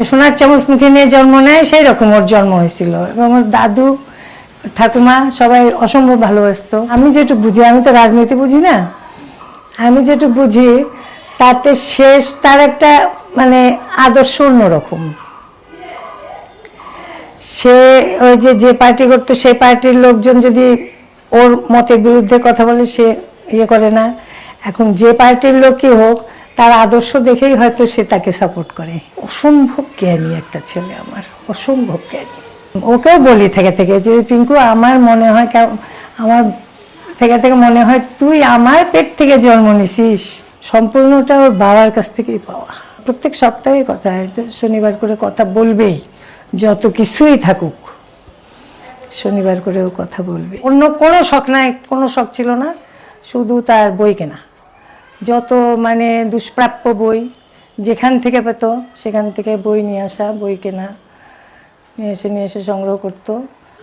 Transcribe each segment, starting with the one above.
সোনার চামচ মুখে নিয়ে জন্ম নেয়, সেই রকম ওর জন্ম হয়েছিল। এবং ওর দাদু, ঠাকুমা সবাই অসম্ভব ভালোবাসতো। আমি যেটুকু বুঝি, আমি তো রাজনীতি বুঝি না। আমি যেটুকু বুঝি, তাতে শেষ, তার একটা মানে আদর্শ অন্যরকম। সে ওই যে যে পার্টি করতো, সেই পার্টির লোকজন যদি ওর মতের বিরুদ্ধে কথা বলে, সে ইয়ে করে না। এখন যে পার্টির লোকই হোক তার আদর্শ দেখেই হয়তো সে তাকে সাপোর্ট করে। অসম্ভব জ্ঞানী একটা ছেলে আমার, অসম্ভব জ্ঞানী। ওকেও বলি থেকে থেকে যে, পিঙ্কু, আমার মনে হয় আমার থেকে থেকে মনে হয় তুই আমার পেট থেকে জন্ম নিছিস। সম্পূর্ণটা ওর বাবার কাছ থেকেই পাওয়া। প্রত্যেক সপ্তাহে কথা হয়, তো শনিবার করে কথা বলবেই, যত কিছুই থাকুক। শনিবার করেও কথা বলবে। অন্য কোনো শখ নাই, কোনো শখ ছিল না, শুধু তার বই কেনা। যত মানে দুষ্প্রাপ্য বই যেখান থেকে পেত, সেখান থেকে বই নিয়ে আসা, বই কেনা, নিয়ে এসে নিয়ে এসে সংগ্রহ করতো।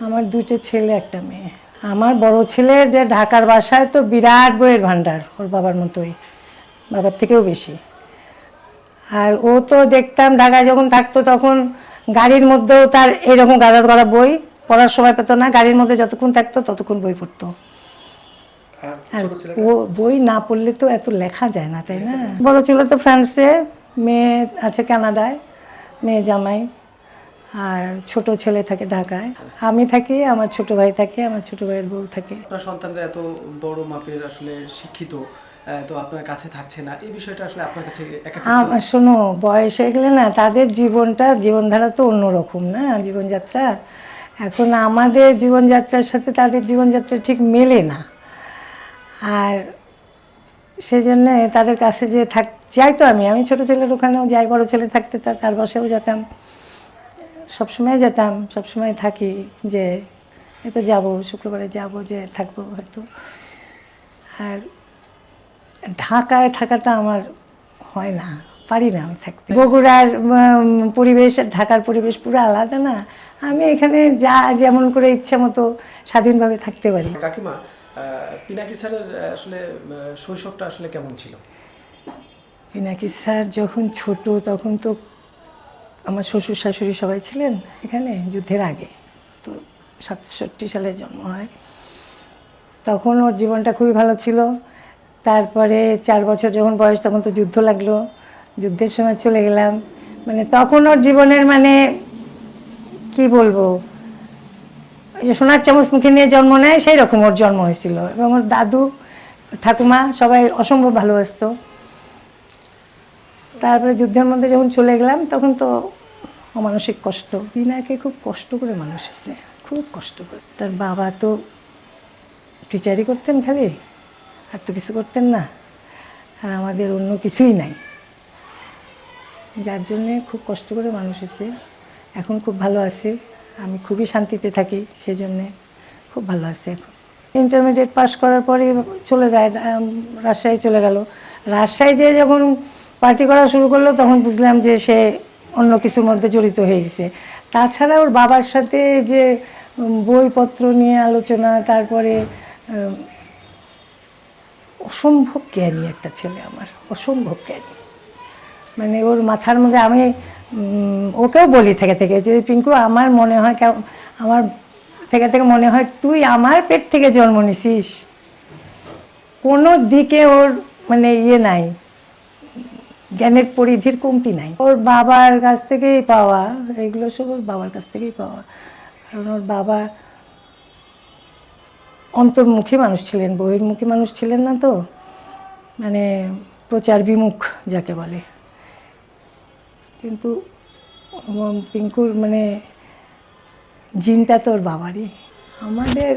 আমার দুইটা ছেলে, একটা মেয়ে। আমার বড় ছেলের যে ঢাকার বাসায় তো বিরাট বইয়ের ভাণ্ডার, ওর বাবার মতোই। বাবার থেকেও বেশি। আর ও তো দেখতাম ঢাকায় যখন থাকতো তখন গাড়ির মধ্যেও তার এইরকম গাদা করা বই পড়ার সময় পেতো না। গাড়ির মধ্যে যতক্ষণ থাকতো ততক্ষণ বই পড়তো। ও বই না পড়লে তো এত লেখা যায় না তাই না? বড় ছিল তো ফ্রান্সে মেয়ে আছে কানাডায় মেয়ে জামাই আর ছোট ছেলে থাকে ঢাকায়। আমি থাকি আমার ছোট ভাই থাকে আমার ছোট ভাইয়ের বউ থাকে। আপনার সন্তানরা এত বড় মাপের আসলে শিক্ষিত তো আপনার কাছে থাকছে না। এই বিষয়টা আসলে আপনার কাছে আমার শোনো বয়স হয়ে গেলে না তাদের জীবনটা জীবনধারা তো অন্যরকম না জীবনযাত্রা? এখন আমাদের জীবনযাত্রার সাথে তাদের জীবনযাত্রা ঠিক মেলে না। আর সেজন্য তাদের কাছে যে থাক, যাই তো আমি আমি ছোট ছেলের ওখানেও যাই, বড় ছেলে থাকতে তার বসেও যেতাম। সবসময় যেতাম সবসময় থাকি যে, এ তো যাব, শুক্রবারে যাব, যে থাকব হয়তো। আর ঢাকায় থাকাটা আমার হয় না, পারি না আমি থাকতে। বগুড়ার পরিবেশ আর ঢাকার পরিবেশ পুরো আলাদা না। আমি এখানে যা যেমন করে ইচ্ছা মতো স্বাধীনভাবে থাকতে পারি। কাকিমা পিনাকি স্যারের আসলে শৈশবটা আসলে কেমন ছিল? পিনাকি স্যার যখন ছোট, তখন তো আমার শ্বশুর শাশুড়ি সবাই ছিলেন এখানে যুদ্ধের আগে। তো সাতষট্টি সালে জন্ম হয়। তখন ওর জীবনটা খুবই ভালো ছিল। তারপরে চার বছর যখন বয়স, তখন তো যুদ্ধ লাগল। যুদ্ধের সময় চলে গেলাম। মানে তখন ওর জীবনের মানে কি বলব? যে সোনার চামচ মুখে নিয়ে জন্ম নেয়, সেই রকম ওর জন্ম হয়েছিল। এবং ওর দাদু, ঠাকুমা সবাই অসম্ভব ভালোবাসতো। তারপরে যুদ্ধের মধ্যে যখন চলে গেলাম, তখন তো অমানসিক কষ্ট। বিনাকে খুব কষ্ট করে মানুষ হয়েছে খুব কষ্ট করে। তার বাবা তো টিচারই করতেন খালি, আর তো কিছু করতেন না। আর আমাদের অন্য কিছুই নাই। যার জন্যে খুব কষ্ট করে মানুষ এসে এখন খুব ভালো আছে। আমি খুবই শান্তিতে থাকি সেই জন্যে খুব ভালো আছে এখন। ইন্টারমিডিয়েট পাস করার পরে চলে যায় রাজশাহী চলে গেল। রাজশাহী যে যখন পার্টি করা শুরু করল তখন বুঝলাম যে সে অন্য কিছুর মধ্যে জড়িত হয়ে গেছে। তাছাড়া ওর বাবার সাথে যে বইপত্র নিয়ে আলোচনা, তারপরে অসম্ভব জ্ঞানী একটা ছেলে আমার, অসম্ভব জ্ঞানী। মানে ওর মাথার মধ্যে আমি ওকেও বলি থেকে থেকে যে, পিঙ্কু, আমার মনে হয় কেমন আমার থেকে থেকে মনে হয় তুই আমার পেট থেকে জন্ম নিছিস। কোনো দিকে ওর মানে ইয়ে নাই। জ্ঞানের পরিধির কমতি নাই। ওর বাবার কাছ থেকেই পাওয়া, এগুলো সব ওর বাবার কাছ থেকেই পাওয়া। কারণ ওর বাবা অন্তর্মুখী মানুষ ছিলেন, বহির্মুখী মানুষ ছিলেন না তো। মানে প্রচার বিমুখ যাকে বলে। কিন্তু পিঙ্কুর মানে জিনটা তোর বাবারই। আমাদের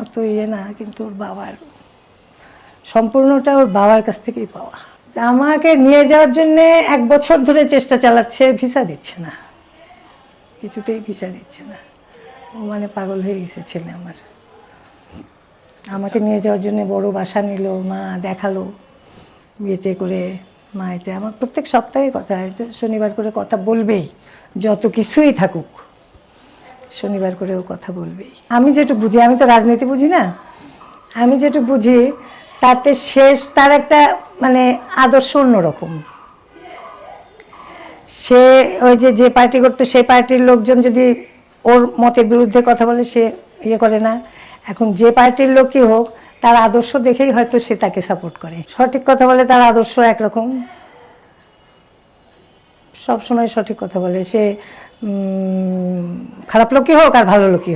অত ইয়ে না, কিন্তু ওর বাবার, সম্পূর্ণটা ওর বাবার কাছ থেকেই পাওয়া। আমাকে নিয়ে যাওয়ার জন্য এক বছর ধরে চেষ্টা চালাচ্ছে, ভিসা দিচ্ছে না। কিছুতেই ভিসা দিচ্ছে না। ও মানে পাগল হয়ে গেছে ছেলে আমার। আমাকে নিয়ে যাওয়ার জন্য বড় বাসা নিল, মা দেখাল বিয়েটে করে মা, এটা আমার প্রত্যেক সপ্তাহে কথা হয়তো শনিবার করে কথা বলবেই, যত কিছুই থাকুক, শনিবার করেও কথা বলবেই। আমি যেটুকু বুঝি, আমি তো রাজনীতি বুঝি না, আমি যেটুকু বুঝি, তাতে শেষ, তার একটা মানে আদর্শ অন্যরকম। সে ওই যে যে পার্টি করতো, সেই পার্টির লোকজন যদি ওর মতের বিরুদ্ধে কথা বলে, সে ইয়ে করে না। এখন যে পার্টির লোকই হোক তার আদর্শ দেখেই হয়তো সে তাকে সাপোর্ট করে। সঠিক কথা বলে তার আদর্শ একরকম। সবসময় সঠিক কথা বলে। সে খারাপ লোকই হোক আর ভালো লোকই হোক।